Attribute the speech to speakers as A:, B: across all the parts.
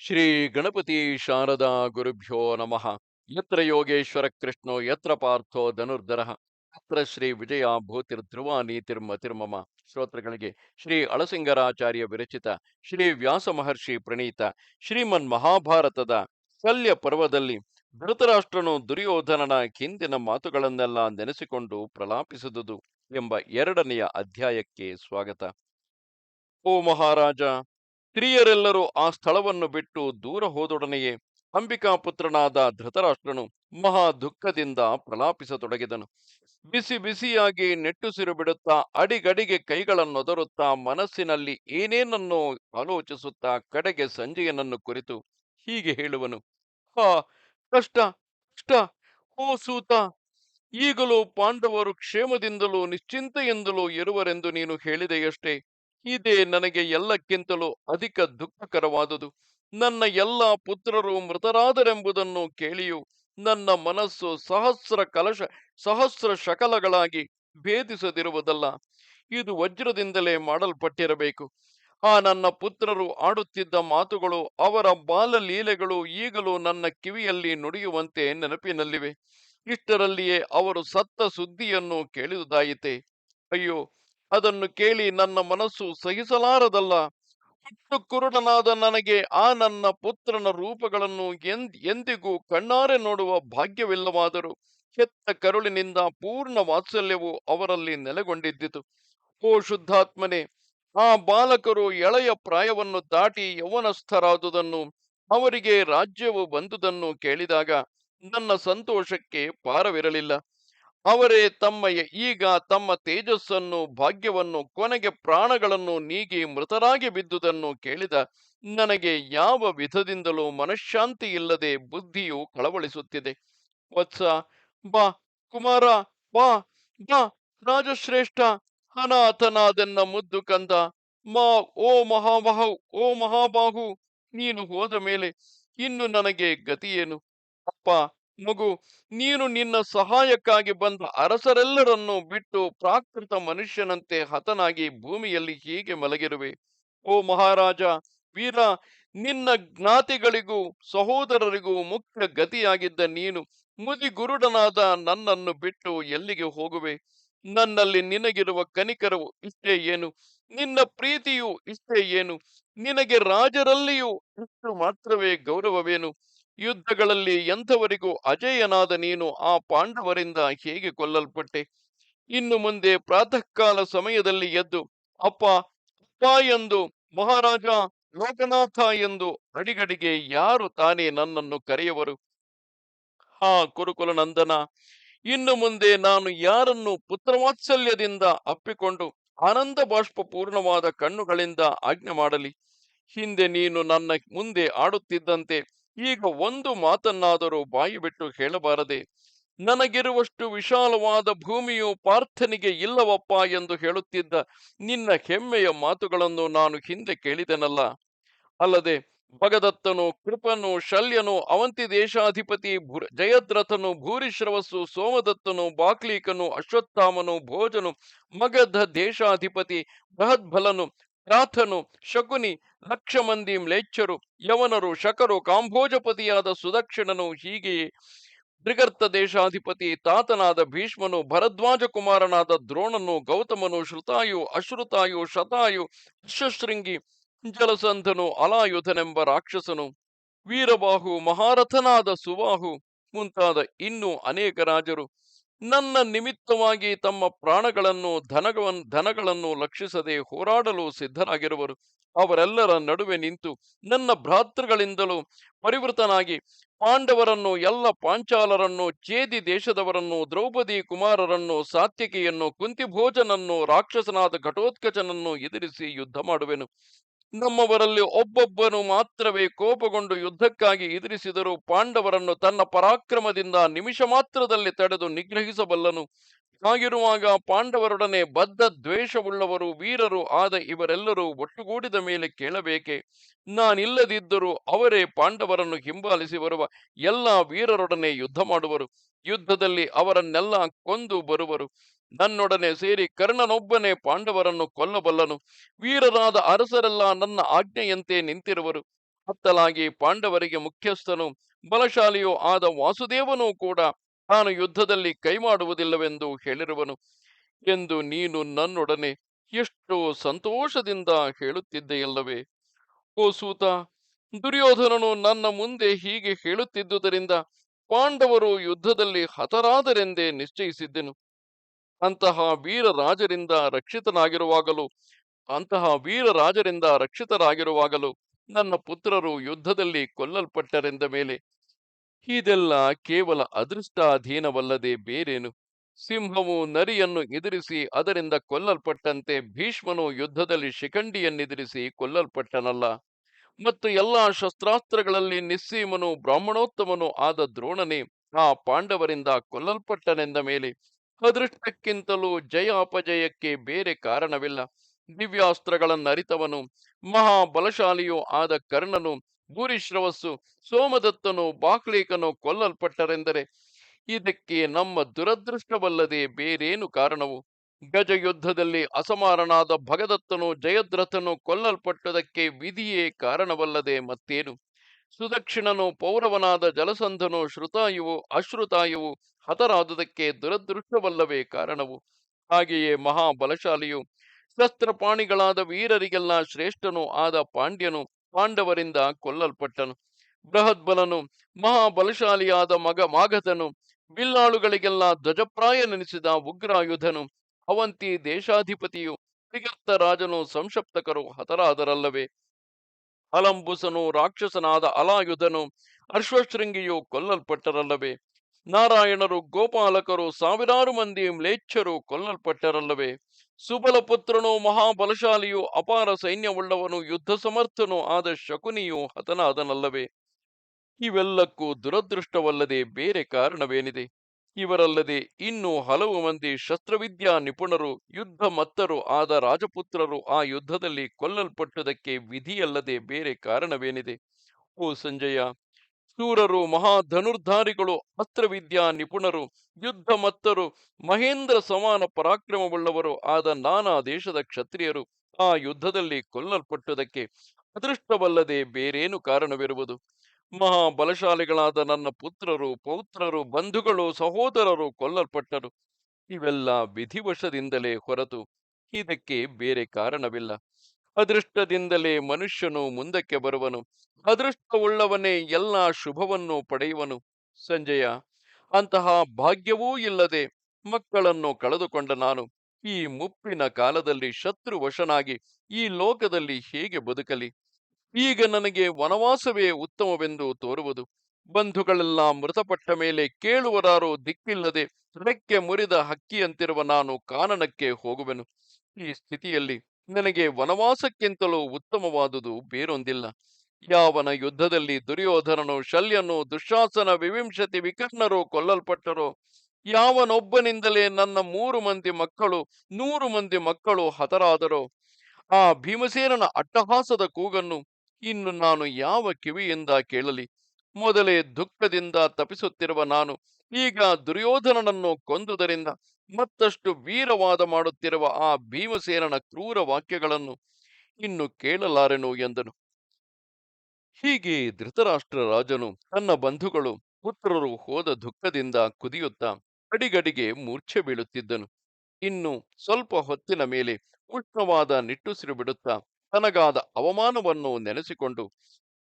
A: ಶ್ರೀ ಗಣಪತಿ ಶಾರದಾ ಗುರುಭ್ಯೋ ನಮಃ. ಯತ್ರ ಯೋಗೇಶ್ವರ ಕೃಷ್ಣೋ, ಯತ್ರ ಪಾರ್ಥೋ ಧನುರ್ಧರ. ಅತ್ರ ಶ್ರೀ ವಿಜಯ ಭೂತಿರ್ಧ್ರುವ ನೀತಿರ್ಮತಿರ್ಮಮ ಶ್ರೋತೃಗಳಿಗೆ ಶ್ರೀ ಅಳಸಿಂಗರಾಚಾರ್ಯ ವಿರಚಿತ, ಶ್ರೀ ವ್ಯಾಸ ಮಹರ್ಷಿ ಪ್ರಣೀತ, ಶ್ರೀಮನ್ ಮಹಾಭಾರತದ ಶಲ್ಯ ಪರ್ವದಲ್ಲಿ ಧೃತರಾಷ್ಟ್ರನು ದುರ್ಯೋಧನನ ಹಿಂದಿನ ಮಾತುಗಳನ್ನೆಲ್ಲ ನೆನೆಸಿಕೊಂಡು ಪ್ರಲಾಪಿಸಿದುದು ಎಂಬ ಎರಡನೆಯ ಅಧ್ಯಾಯಕ್ಕೆ ಸ್ವಾಗತ. ಓ ಮಹಾರಾಜ ಸ್ತ್ರೀಯರೆಲ್ಲರೂ ಆ ಸ್ಥಳವನ್ನು ಬಿಟ್ಟು ದೂರ ಹೋದೊಡನೆಯೇ ಅಂಬಿಕಾಪುತ್ರನಾದ ಧೃತರಾಷ್ಟ್ರನು ಮಹಾ ದುಃಖದಿಂದ ಪ್ರಲಾಪಿಸತೊಡಗಿದನು. ಬಿಸಿ ಬಿಸಿಯಾಗಿ ನೆಟ್ಟುಸಿರು ಬಿಡುತ್ತಾ ಅಡಿಗಡಿಗೆ ಕೈಗಳನ್ನೊದರುತ್ತಾ ಮನಸ್ಸಿನಲ್ಲಿ ಏನೇನನ್ನೋ ಆಲೋಚಿಸುತ್ತಾ ಕಡೆಗೆ ಸಂಜೆಯನನ್ನು ಕುರಿತು ಹೀಗೆ ಹೇಳುವನು. ಹಾ, ಕಷ್ಟ ಕಷ್ಟ, ಓ ಸೂತ! ಈಗಲೂ ಪಾಂಡವರು ಕ್ಷೇಮದಿಂದಲೂ ನಿಶ್ಚಿಂತೆಯಿಂದಲೂ ಇರುವರೆಂದು ನೀನು ಹೇಳಿದೆಯಷ್ಟೇ? ಇದೇ ನನಗೆ ಎಲ್ಲಕ್ಕಿಂತಲೂ ಅಧಿಕ ದುಃಖಕರವಾದುದು. ನನ್ನ ಎಲ್ಲ ಪುತ್ರರು ಮೃತರಾದರೆಂಬುದನ್ನು ಕೇಳಿಯೂ ನನ್ನ ಮನಸ್ಸು ಸಹಸ್ರ ಕಲಶ, ಸಹಸ್ರ ಶಕಲಗಳಾಗಿ ಭೇದಿಸದಿರುವುದಲ್ಲ. ಇದು ವಜ್ರದಿಂದಲೇ ಮಾಡಲ್ಪಟ್ಟಿರಬೇಕು. ಆ ನನ್ನ ಪುತ್ರರು ಆಡುತ್ತಿದ್ದ ಮಾತುಗಳು ಅವರ ಬಾಲಲೀಲೆಗಳು ಈಗಲೂ ನನ್ನ ಕಿವಿಯಲ್ಲಿ ನುಡಿಯುವಂತೆ ನೆನಪಿನಲ್ಲಿವೆ. ಇಷ್ಟರಲ್ಲಿಯೇ ಅವರು ಸತ್ತ ಸುದ್ದಿಯನ್ನು ಕೇಳಿದುದಾಯಿತೆ. ಅಯ್ಯೋ ಅದನ್ನು ಕೇಳಿ ನನ್ನ ಮನಸ್ಸು ಸಹಿಸಲಾರದಲ್ಲ. ಹುಟ್ಟು ಕುರುಡನಾದ ನನಗೆ ಆ ನನ್ನ ಪುತ್ರನ ರೂಪಗಳನ್ನು ಎಂದ್, ಎಂದಿಗೂ ಕಣ್ಣಾರೆ ನೋಡುವ ಭಾಗ್ಯವಿಲ್ಲವಾದರೂ ಕೆತ್ತ ಕರುಳಿನಿಂದ ಪೂರ್ಣ ವಾತ್ಸಲ್ಯವು ಅವರಲ್ಲಿ ನೆಲೆಗೊಂಡಿದ್ದಿತು. ಓ ಶುದ್ಧಾತ್ಮನೆ, ಆ ಬಾಲಕರು ಎಳೆಯ ಪ್ರಾಯವನ್ನು ದಾಟಿ ಯವನಸ್ಥರಾದುದನ್ನು, ಅವರಿಗೆ ರಾಜ್ಯವು ಬಂದುದನ್ನು ಕೇಳಿದಾಗ ನನ್ನ ಸಂತೋಷಕ್ಕೆ ಪಾರವಿರಲಿಲ್ಲ. ಅವರೇ ತಮ್ಮ ಈಗ ತಮ್ಮ ತೇಜಸ್ಸನ್ನು, ಭಾಗ್ಯವನ್ನು, ಕೊನೆಗೆ ಪ್ರಾಣಗಳನ್ನು ನೀಗಿ ಮೃತರಾಗಿ ಬಿದ್ದುದನ್ನು ಕೇಳಿದ ನನಗೆ ಯಾವ ವಿಧದಿಂದಲೂ ಮನಃಶಾಂತಿ ಇಲ್ಲದೆ ಬುದ್ಧಿಯು ಕಳವಳಿಸುತ್ತಿದೆ. ವತ್ಸ, ಬಾ, ಕುಮಾರ, ಬಾ ಬಾ, ರಾಜಶ್ರೇಷ್ಠ, ಅನಾಥನಾದೆನ್ನ ಮುದ್ದು ಕಂದ, ಮಾ, ಓ ಮಹಾಬಾಹು ಓ ಮಹಾಬಾಹು, ನೀನು ಹೋದ ಮೇಲೆ ಇನ್ನು ನನಗೆ ಗತಿಯೇನು? ಅಪ್ಪ ಮಗು, ನೀನು ನಿನ್ನ ಸಹಾಯಕ್ಕಾಗಿ ಬಂದ ಅರಸರೆಲ್ಲರನ್ನು ಬಿಟ್ಟು ಪ್ರಾಕೃತ ಮನುಷ್ಯನಂತೆ ಹತನಾಗಿ ಭೂಮಿಯಲ್ಲಿ ಹೀಗೆ ಮಲಗಿರುವೆ. ಓ ಮಹಾರಾಜ, ವೀರ, ನಿನ್ನ ಜ್ಞಾತಿಗಳಿಗೂ ಸಹೋದರರಿಗೂ ಮುಖ್ಯ ಗತಿಯಾಗಿದ್ದ ನೀನು ಮುದಿಗುರುಡನಾದ ನನ್ನನ್ನು ಬಿಟ್ಟು ಎಲ್ಲಿಗೆ ಹೋಗುವೆ? ನನ್ನಲ್ಲಿ ನಿನಗಿರುವ ಕನಿಕರವು ಇಷ್ಟೇ ಏನು? ನಿನ್ನ ಪ್ರೀತಿಯು ಇಷ್ಟೇ ಏನು? ನಿನಗೆ ರಾಜರಲ್ಲಿಯೂ ಇಷ್ಟು ಮಾತ್ರವೇ ಗೌರವವೇನು? ಯುದ್ಧಗಳಲ್ಲಿ ಎಂಥವರಿಗೂ ಅಜಯನಾದ ನೀನು ಆ ಪಾಂಡವರಿಂದ ಹೇಗೆ ಕೊಲ್ಲಲ್ಪಟ್ಟೆ? ಇನ್ನು ಮುಂದೆ ಪ್ರಾತಃ ಕಾಲ ಸಮಯದಲ್ಲಿ ಎದ್ದು, ಅಪ್ಪ ಅಪ್ಪ ಎಂದು, ಮಹಾರಾಜ, ಲೋಕನಾಥ ಎಂದು ಅಡಿಗಡಿಗೆ ಯಾರು ತಾನೇ ನನ್ನನ್ನು ಕರೆಯುವರು? ಹಾ, ಕುರುಕುಲ ನಂದನ, ಇನ್ನು ಮುಂದೆ ನಾನು ಯಾರನ್ನು ಪುತ್ರವಾತ್ಸಲ್ಯದಿಂದ ಅಪ್ಪಿಕೊಂಡು ಆನಂದ ಬಾಷ್ಪ ಪೂರ್ಣವಾದ ಕಣ್ಣುಗಳಿಂದ ಆಜ್ಞೆ ಮಾಡಲಿ? ಹಿಂದೆ ನೀನು ನನ್ನ ಮುಂದೆ ಆಡುತ್ತಿದ್ದಂತೆ ಈಗ ಒಂದು ಮಾತನ್ನಾದರೂ ಬಾಯಿ ಬಿಟ್ಟು ಹೇಳಬಾರದೆ, ನನಗಿರುವಷ್ಟು ವಿಶಾಲವಾದ ಭೂಮಿಯು ಪಾರ್ಥನಿಗೆ ಇಲ್ಲವಪ್ಪ ಎಂದು ಹೇಳುತ್ತಿದ್ದ ನಿನ್ನ ಹೆಮ್ಮೆಯ ಮಾತುಗಳನ್ನು ನಾನು ಹಿಂದೆ ಕೇಳಿದೆನಲ್ಲ. ಅಲ್ಲದೆ, ಭಗದತ್ತನು, ಕೃಪನು, ಶಲ್ಯನು, ಅವಂತಿ ದೇಶಾಧಿಪತಿ ಜಯದ್ರಥನು ಭೂರಿಶ್ರವಸ್ಸು ಸೋಮದತ್ತನು, ಬಾಕ್ಲೀಕನು, ಅಶ್ವತ್ಥಾಮನು, ಭೋಜನು, ಮಗಧ ದೇಶಾಧಿಪತಿ ಬೃಹದ್ಬಲನು ರಾಥನು ಶಕುನಿ ಲಕ್ಷ ಮಂದಿ ಮ್ಲೇಚ್ಛರು ಯವನರು, ಶಕರು, ಕಾಂಭೋಜಪತಿಯಾದ ಸುದಕ್ಷಿಣನು ಹೀಗೆಯೇ ತ್ರಿಗರ್ತ ದೇಶಾಧಿಪತಿ, ತಾತನಾದ ಭೀಷ್ಮನು, ಭರದ್ವಾಜ ಕುಮಾರನಾದ ದ್ರೋಣನು, ಗೌತಮನು, ಶ್ರುತಾಯು, ಅಶ್ರುತಾಯು, ಶತಾಯು, ಅಶ್ವಶೃಂಗಿ ಜಲಸಂಧನು ಅಲಾಯುಧನೆಂಬ ರಾಕ್ಷಸನು, ವೀರಬಾಹು, ಮಹಾರಥನಾದ ಸುಬಾಹು ಮುಂತಾದ ಇನ್ನೂ ಅನೇಕ ರಾಜರು. ನನ್ನ ನಿಮಿತ್ತವಾಗಿ ತಮ್ಮ ಪ್ರಾಣಗಳನ್ನು ಧನಗವನ್, ಧನಗಳನ್ನು ಲಕ್ಷಿಸದೆ ಹೋರಾಡಲು ಸಿದ್ಧರಾಗಿರುವರು. ಅವರೆಲ್ಲರ ನಡುವೆ ನಿಂತು ನನ್ನ ಭ್ರಾತೃಗಳಿಂದಲೂ ಪರಿವೃತನಾಗಿ ಪಾಂಡವರನ್ನು, ಎಲ್ಲ ಪಾಂಚಾಲರನ್ನು, ಚೇದಿ ದೇಶದವರನ್ನು, ದ್ರೌಪದಿ ಕುಮಾರರನ್ನು ಸಾತ್ಯಕಿಯನ್ನು ಕುಂತಿಭೋಜನನ್ನು, ರಾಕ್ಷಸನಾದ ಘಟೋತ್ಕಚನನ್ನು ಎದುರಿಸಿ ಯುದ್ಧ ಮಾಡುವೆನು. ನಮ್ಮವರಲ್ಲಿ ಒಬ್ಬೊಬ್ಬನು ಮಾತ್ರವೇ ಕೋಪಗೊಂಡು ಯುದ್ಧಕ್ಕಾಗಿ ಎದುರಿಸಿದರೂ ಪಾಂಡವರನ್ನು ತನ್ನ ಪರಾಕ್ರಮದಿಂದ ನಿಮಿಷ ಮಾತ್ರದಲ್ಲಿ ತಡೆದು ನಿಗ್ರಹಿಸಬಲ್ಲನು. ಹಾಗಿರುವಾಗ ಪಾಂಡವರೊಡನೆ ಬದ್ಧ ದ್ವೇಷವುಳ್ಳವರು, ವೀರರು ಆದ ಇವರೆಲ್ಲರೂ ಒಟ್ಟುಗೂಡಿದ ಮೇಲೆ ಕೇಳಬೇಕೆ? ನಾನಿಲ್ಲದಿದ್ದರೂ ಅವರೇ ಪಾಂಡವರನ್ನು ಹಿಂಬಾಲಿಸಿ ಬರುವ ಎಲ್ಲ ವೀರರೊಡನೆ ಯುದ್ಧ ಮಾಡುವರು. ಯುದ್ಧದಲ್ಲಿ ಅವರನ್ನೆಲ್ಲ ಕೊಂದು ಬರುವರು. ನನ್ನೊಡನೆ ಸೇರಿ ಕರ್ಣನೊಬ್ಬನೇ ಪಾಂಡವರನ್ನು ಕೊಲ್ಲಬಲ್ಲನು. ವೀರರಾದ ಅರಸರೆಲ್ಲ ನನ್ನ ಆಜ್ಞೆಯಂತೆ ನಿಂತಿರುವರು. ಹತ್ತಲಾಗಿ ಪಾಂಡವರಿಗೆ ಮುಖ್ಯಸ್ಥನು, ಬಲಶಾಲಿಯೂ ಆದ ವಾಸುದೇವನೂ ಕೂಡ ತಾನು ಯುದ್ಧದಲ್ಲಿ ಕೈ ಮಾಡುವುದಿಲ್ಲವೆಂದು ಹೇಳಿರುವನು. ಎಂದು ನೀನು ನನ್ನೊಡನೆ ಎಷ್ಟು ಸಂತೋಷದಿಂದ ಹೇಳುತ್ತಿದ್ದೆಯಲ್ಲವೇ? ಓ ಸೂತ, ದುರ್ಯೋಧನನು ನನ್ನ ಮುಂದೆ ಹೀಗೆ ಹೇಳುತ್ತಿದ್ದುದರಿಂದ ಪಾಂಡವರು ಯುದ್ಧದಲ್ಲಿ ಹತರಾದರೆಂದೇ ನಿಶ್ಚಯಿಸಿದ್ದೆನು. ಅಂತಹ ವೀರ ರಾಜರಿಂದ ರಕ್ಷಿತನಾಗಿರುವಾಗಲೂ, ಅಂತಹ ವೀರ ರಾಜರಿಂದ ರಕ್ಷಿತರಾಗಿರುವಾಗಲೂ ನನ್ನ ಪುತ್ರರು ಯುದ್ಧದಲ್ಲಿ ಕೊಲ್ಲಲ್ಪಟ್ಟರೆಂದ ಮೇಲೆ ಇದೆಲ್ಲ ಕೇವಲ ಅದೃಷ್ಟಾಧೀನವಲ್ಲದೆ ಬೇರೇನು? ಸಿಂಹವು ನರಿಯನ್ನು ಎದುರಿಸಿ ಅದರಿಂದ ಕೊಲ್ಲಲ್ಪಟ್ಟಂತೆ ಭೀಷ್ಮನು ಯುದ್ಧದಲ್ಲಿ ಶಿಖಂಡಿಯನ್ನೆದುರಿಸಿ ಕೊಲ್ಲಲ್ಪಟ್ಟನಲ್ಲ. ಮತ್ತು ಎಲ್ಲಾ ಶಸ್ತ್ರಾಸ್ತ್ರಗಳಲ್ಲಿ ನಿಸ್ಸೀಮನು, ಬ್ರಾಹ್ಮಣೋತ್ತಮನು ಆದ ದ್ರೋಣನೇ ಆ ಪಾಂಡವರಿಂದ ಕೊಲ್ಲಲ್ಪಟ್ಟನೆಂದ ಮೇಲೆ ಅದೃಷ್ಟಕ್ಕಿಂತಲೂ ಜಯ ಅಪಜಯಕ್ಕೆ ಬೇರೆ ಕಾರಣವಿಲ್ಲ. ದಿವ್ಯಾಸ್ತ್ರಗಳನ್ನರಿತವನು, ಮಹಾಬಲಶಾಲಿಯೂ ಆದ ಕರ್ಣನು ಭೂರಿಶ್ರವಸ್ಸು ಸೋಮದತ್ತನು, ಬಾಕ್ಲೀಕನು ಕೊಲ್ಲಲ್ಪಟ್ಟರೆಂದರೆ ಇದಕ್ಕೆ ನಮ್ಮ ದುರದೃಷ್ಟವಲ್ಲದೆ ಬೇರೇನು ಕಾರಣವು? ಗಜ ಯುದ್ಧದಲ್ಲಿ ಅಸಮಾರನಾದ ಭಗದತ್ತನು, ಜಯದ್ರಥನು ಕೊಲ್ಲಲ್ಪಟ್ಟದಕ್ಕೆ ವಿಧಿಯೇ ಕಾರಣವಲ್ಲದೆ ಮತ್ತೇನು? ಸುದಕ್ಷಿಣನು, ಪೌರವನಾದ ಜಲಸಂಧನು, ಶ್ರುತಾಯುವು, ಅಶ್ರುತಾಯುವು ಹತರಾದುದಕ್ಕೆ ದುರದೃಷ್ಟವಲ್ಲವೇ ಕಾರಣವು? ಹಾಗೆಯೇ ಮಹಾಬಲಶಾಲಿಯು, ಶಸ್ತ್ರಪಾಣಿಗಳಾದ ವೀರರಿಗೆಲ್ಲ ಶ್ರೇಷ್ಠನು ಆದ ಪಾಂಡ್ಯನು ಪಾಂಡವರಿಂದ ಕೊಲ್ಲಲ್ಪಟ್ಟನು. ಬೃಹದ್ಬಲನು, ಮಹಾಬಲಶಾಲಿಯಾದ ಮಗ ಮಾಗಧನು ಬಿಲ್ಲಾಳುಗಳಿಗೆಲ್ಲ ಧ್ವಜಪ್ರಾಯನೆನಿಸಿದ ಉಗ್ರಾಯುಧನು, ಅವಂತಿ ದೇಶಾಧಿಪತಿಯು, ತ್ರಿಗರ್ತ ರಾಜನು ಸಂಶಪ್ತಕರು ಹತರಾದರಲ್ಲವೇ. ಅಲಂಬುಸನು ರಾಕ್ಷಸನಾದ ಅಲಾಯುಧನು, ಅಶ್ವಶೃಂಗಿಯು ಕೊಲ್ಲಲ್ಪಟ್ಟರಲ್ಲವೇ. ನಾರಾಯಣರು, ಗೋಪಾಲಕರು, ಸಾವಿರಾರು ಮಂದಿ ಮ್ಲೇಚ್ಛರು ಕೊಲ್ಲಲ್ಪಟ್ಟರಲ್ಲವೇ. ಸುಬಲ ಪುತ್ರನು ಮಹಾಬಲಶಾಲಿಯು ಅಪಾರ ಸೈನ್ಯವುಳ್ಳವನು ಯುದ್ಧ ಸಮರ್ಥನು ಆದ ಶಕುನಿಯು ಹತನಾದನಲ್ಲವೇ? ಇವೆಲ್ಲಕ್ಕೂ ದುರದೃಷ್ಟವಲ್ಲದೆ ಬೇರೆ ಕಾರಣವೇನಿದೆ? ಇವರಲ್ಲದೆ ಇನ್ನೂ ಹಲವು ಮಂದಿ ಶಸ್ತ್ರವಿದ್ಯಾ ನಿಪುಣರು, ಯುದ್ಧ ಮತ್ತರು ಆದ ರಾಜಪುತ್ರರು ಆ ಯುದ್ಧದಲ್ಲಿ ಕೊಲ್ಲಲ್ಪಟ್ಟುದಕ್ಕೆ ವಿಧಿಯಲ್ಲದೆ ಬೇರೆ ಕಾರಣವೇನಿದೆ? ಓ ಸಂಜಯ ಶೂರರು ಮಹಾಧನುರ್ಧಾರಿಗಳು, ಅಸ್ತ್ರವಿದ್ಯಾ ನಿಪುಣರು, ಯುದ್ಧ ಮತ್ತರು, ಮಹೇಂದ್ರ ಸಮಾನ ಪರಾಕ್ರಮವುಳ್ಳವರು ಆದ ನಾನಾ ದೇಶದ ಕ್ಷತ್ರಿಯರು, ಆ ಯುದ್ಧದಲ್ಲಿ ಕೊಲ್ಲಲ್ಪಟ್ಟುದಕ್ಕೆ ಅದೃಷ್ಟವಲ್ಲದೆ ಬೇರೇನು ಕಾರಣವಿರುವುದು? ಮಹಾಬಲಶಾಲಿಗಳಾದ ನನ್ನ ಪುತ್ರರು, ಪೌತ್ರರು, ಬಂಧುಗಳು, ಸಹೋದರರು ಕೊಲ್ಲಲ್ಪಟ್ಟರು. ಇವೆಲ್ಲ ವಿಧಿವಶದಿಂದಲೇ ಹೊರತು ಇದಕ್ಕೆ ಬೇರೆ ಕಾರಣವಿಲ್ಲ. ಅದೃಷ್ಟದಿಂದಲೇ ಮನುಷ್ಯನು ಮುಂದಕ್ಕೆ ಬರುವನು. ಅದೃಷ್ಟವುಳ್ಳವನೇ ಎಲ್ಲ ಶುಭವನ್ನು ಪಡೆಯುವನು. ಸಂಜಯ, ಅಂತಹ ಭಾಗ್ಯವೂ ಇಲ್ಲದೆ ಮಕ್ಕಳನ್ನು ಕಳೆದುಕೊಂಡ ನಾನು. ಈ ಮುಪ್ಪಿನ ಕಾಲದಲ್ಲಿ ಶತ್ರು ವಶನಾಗಿ ಈ ಲೋಕದಲ್ಲಿ ಹೇಗೆ ಬದುಕಲಿ? ಈಗ ನನಗೆ ವನವಾಸವೇ ಉತ್ತಮವೆಂದು ತೋರುವುದು. ಬಂಧುಗಳೆಲ್ಲ ಮೃತಪಟ್ಟ ಮೇಲೆ ಕೇಳುವರಾರು ದಿಕ್ಕಿಲ್ಲದೆ ರೆಕ್ಕೆ ಮುರಿದ ಹಕ್ಕಿಯಂತಿರುವ ನಾನು ಕಾನನಕ್ಕೆ ಹೋಗುವೆನು. ಈ ಸ್ಥಿತಿಯಲ್ಲಿ ನನಗೆ ವನವಾಸಕ್ಕಿಂತಲೂ ಉತ್ತಮವಾದುದು ಬೇರೊಂದಿಲ್ಲ. ಯಾವನ ಯುದ್ಧದಲ್ಲಿ ದುರ್ಯೋಧನನು ಶಲ್ಯನು ದುಶಾಸನ ವಿವಿಂಶತಿ ವಿಕರ್ಣರು ಕೊಲ್ಲಲ್ಪಟ್ಟರೋ, ಯಾವನೊಬ್ಬನಿಂದಲೇ ನನ್ನ ಮೂರು ಮಂದಿ ಮಕ್ಕಳು, ನೂರು ಮಂದಿ ಮಕ್ಕಳು ಹತರಾದರೋ, ಆ ಭೀಮಸೇನನ ಅಟ್ಟಹಾಸದ ಕೂಗನ್ನು ಇನ್ನು ನಾನು ಯಾವ ಕಿವಿಯಿಂದ ಕೇಳಲಿ? ಮೊದಲೇ ದುಃಖದಿಂದ ತಪಿಸುತ್ತಿರುವ ನಾನು ಈಗ ದುರ್ಯೋಧನನನ್ನು ಕೊಂದುದರಿಂದ ಮತ್ತಷ್ಟು ವೀರವಾದ ಮಾಡುತ್ತಿರುವ ಆ ಭೀಮಸೇನನ ಕ್ರೂರ ವಾಕ್ಯಗಳನ್ನು ಇನ್ನು ಕೇಳಲಾರೆನು ಎಂದನು. ಹೀಗೆ ಧೃತರಾಷ್ಟ್ರ ರಾಜನು ತನ್ನ ಬಂಧುಗಳು, ಪುತ್ರರು ಹೋದ ದುಃಖದಿಂದ ಕುದಿಯುತ್ತಾ ಅಡಿಗಡಿಗೆ ಮೂರ್ಛೆ ಬೀಳುತ್ತಿದ್ದನು. ಇನ್ನು ಸ್ವಲ್ಪ ಹೊತ್ತಿನ ಮೇಲೆ ಉಷ್ಣವಾದ ನಿಟ್ಟುಸಿರು ಬಿಡುತ್ತಾ ತನಗಾದ ಅವಮಾನವನ್ನು ನೆನೆಸಿಕೊಂಡು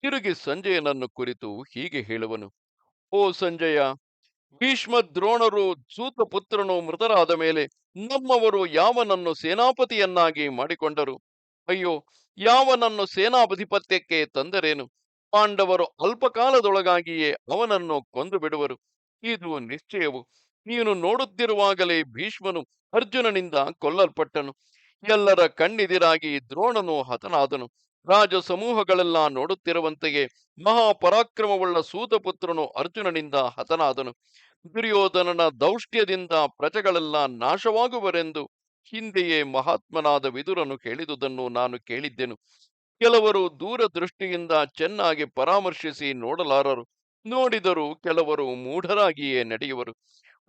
A: ತಿರುಗಿ ಸಂಜಯನನ್ನು ಕುರಿತು ಹೀಗೆ ಹೇಳುವನು. ಓ ಸಂಜಯ ಭೀಷ್ಮ ದ್ರೋಣರು ಸೂತ ಪುತ್ರನು ಮೃತರಾದ ಮೇಲೆ ನಮ್ಮವರು ಯಾವನನ್ನು ಸೇನಾಪತಿಯನ್ನಾಗಿ ಮಾಡಿಕೊಂಡರು? ಅಯ್ಯೋ, ಯಾವನನ್ನು ಸೇನಾಧಿಪತ್ಯಕ್ಕೆ ತಂದರೇನು? ಪಾಂಡವರು ಅಲ್ಪಕಾಲದೊಳಗಾಗಿಯೇ ಅವನನ್ನು ಕೊಂದು ಬಿಡುವರು. ಇದು ನಿಶ್ಚಯವು. ನೀನು ನೋಡುತ್ತಿರುವಾಗಲೇ ಭೀಷ್ಮನು ಅರ್ಜುನನಿಂದ ಕೊಲ್ಲಲ್ಪಟ್ಟನು. ಎಲ್ಲರ ಕಣ್ಣಿದಿರಾಗಿ ದ್ರೋಣನು ಹತನಾದನು. ರಾಜ ಸಮೂಹಗಳೆಲ್ಲ ನೋಡುತ್ತಿರುವಂತೆಯೇ ಮಹಾಪರಾಕ್ರಮವುಳ್ಳ ಸೂತಪುತ್ರನು ಅರ್ಜುನನಿಂದ ಹತನಾದನು. ದುರ್ಯೋಧನನ ದೌಷ್ಟ್ಯದಿಂದ ಪ್ರಜೆಗಳೆಲ್ಲ ನಾಶವಾಗುವರೆಂದು ಹಿಂದೆಯೇ ಮಹಾತ್ಮನಾದ ವಿದುರನು ಹೇಳಿದುದನ್ನು ನಾನು ಕೇಳಿದ್ದೆನು. ಕೆಲವರು ದೂರದೃಷ್ಟಿಯಿಂದ ಚೆನ್ನಾಗಿ ಪರಾಮರ್ಶಿಸಿ ನೋಡಲಾರರು. ನೋಡಿದರೂ ಕೆಲವರು ಮೂಢರಾಗಿಯೇ ನಡೆಯುವರು.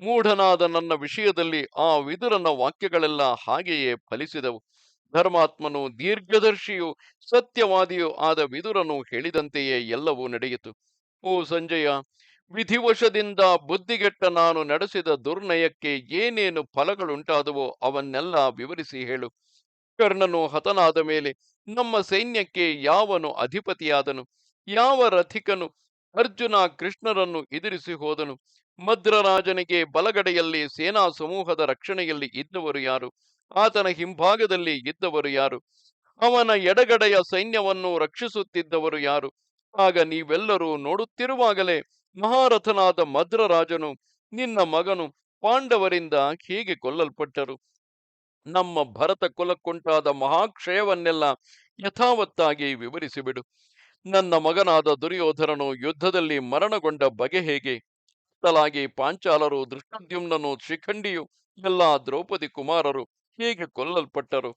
A: ಮೂಢನಾದ ನನ್ನ ವಿಷಯದಲ್ಲಿ ಆ ವಿದುರನ ವಾಕ್ಯಗಳೆಲ್ಲ ಹಾಗೆಯೇ ಫಲಿಸಿದವು. ಧರ್ಮಾತ್ಮನು ದೀರ್ಘದರ್ಶಿಯು ಸತ್ಯವಾದಿಯೂ ಆದ ವಿದುರನು ಹೇಳಿದಂತೆಯೇ ಎಲ್ಲವೂ ನಡೆಯಿತು. ಓ ಸಂಜಯ, ವಿಧಿವಶದಿಂದ ಬುದ್ಧಿಗೆಟ್ಟ ನಾನು ನಡೆಸಿದ ದುರ್ನಯಕ್ಕೆ ಏನೇನು ಫಲಗಳುಂಟಾದವೋ ಅವನ್ನೆಲ್ಲ ವಿವರಿಸಿ ಹೇಳು. ಕರ್ಣನು ಹತನಾದ ಮೇಲೆ ನಮ್ಮ ಸೈನ್ಯಕ್ಕೆ ಯಾವನು ಅಧಿಪತಿಯಾದನು? ಯಾವ ರಥಿಕನು? ಅರ್ಜುನ ಕೃಷ್ಣರನ್ನು ಎದುರಿಸಿ ಹೋದನು. ಮದ್ರರಾಜನಿಗೆ ಬಲಗಡೆಯಲ್ಲಿ ಸೇನಾ ಸಮೂಹದ ರಕ್ಷಣೆಯಲ್ಲಿ ಇದ್ದವರು ಯಾರು? ಆತನ ಹಿಂಭಾಗದಲ್ಲಿ ಇದ್ದವರು ಯಾರು? ಅವನ ಎಡಗಡೆಯ ಸೈನ್ಯವನ್ನು ರಕ್ಷಿಸುತ್ತಿದ್ದವರು ಯಾರು? ಆಗ ನೀವೆಲ್ಲರೂ ನೋಡುತ್ತಿರುವಾಗಲೇ ಮಹಾರಥನಾದ ಮದ್ರರಾಜನು, ನಿನ್ನ ಮಗನು ಪಾಂಡವರಿಂದ ಹೀಗೆ ಕೊಲ್ಲಲ್ಪಟ್ಟರು. ನಮ್ಮ ಭರತ ಕುಲಕ್ಕುಂಟಾದ ಮಹಾಕ್ಷಯವನ್ನೆಲ್ಲ ಯಥಾವತ್ತಾಗಿ ವಿವರಿಸಿಬಿಡು. ನನ್ನ ಮಗನಾದ ದುರ್ಯೋಧನನು ಯುದ್ಧದಲ್ಲಿ ಮರಣಗೊಂಡ ಬಗೆ ಹೇಗೆ? ತಲಾಗಿ ಪಾಂಚಾಲರು ದೃಷ್ಟದ್ಯುಮ್ನನು ಶಿಖಂಡಿಯು ಎಲ್ಲ ದ್ರೌಪದಿ ಕುಮಾರರು ಹೇಗೆ ಕೊಲ್ಲಲ್ಪಟ್ಟರು.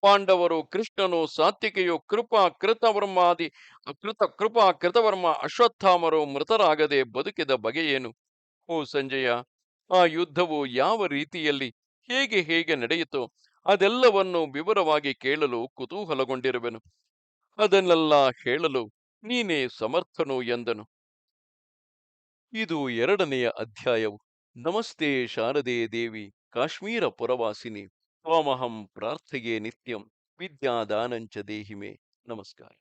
A: ಪಾಂಡವರು, ಕೃಷ್ಣನು, ಸಾತ್ವಿಕೆಯು ಕೃಪಾ ಕೃತವರ್ಮಾದಿ ಕೃತ ಕೃಪಾ ಕೃತವರ್ಮ ಅಶ್ವತ್ಥಾಮರು ಮೃತರಾಗದೆ ಬದುಕಿದ ಬಗೆಯೇನು ಓ ಸಂಜಯ, ಆ ಯುದ್ಧವು ಯಾವ ರೀತಿಯಲ್ಲಿ, ಹೇಗೆ ಹೇಗೆ ನಡೆಯಿತು? ಅದೆಲ್ಲವನ್ನು ವಿವರವಾಗಿ ಕೇಳಲು ಕುತೂಹಲಗೊಂಡಿರುವೆನು. ಅದನ್ನೆಲ್ಲ ಹೇಳಲು ನೀನೇ ಸಮರ್ಥನು ಎಂದನು. ಇದು ಎರಡನೆಯ ಅಧ್ಯಾಯವು. ನಮಸ್ತೆ ಶಾರದೆ ದೇವಿ, ಕಾಶ್ಮೀರ ಪುರವಾಸಿನಿ. ತ್ವಾಮಹಂ ಪ್ರಾರ್ಥೆಯೇ ನಿತ್ಯಂ ವಿದ್ಯಾದಾನಂಚ ದೇಹಿಮೆ ನಮಸ್ಕಾರ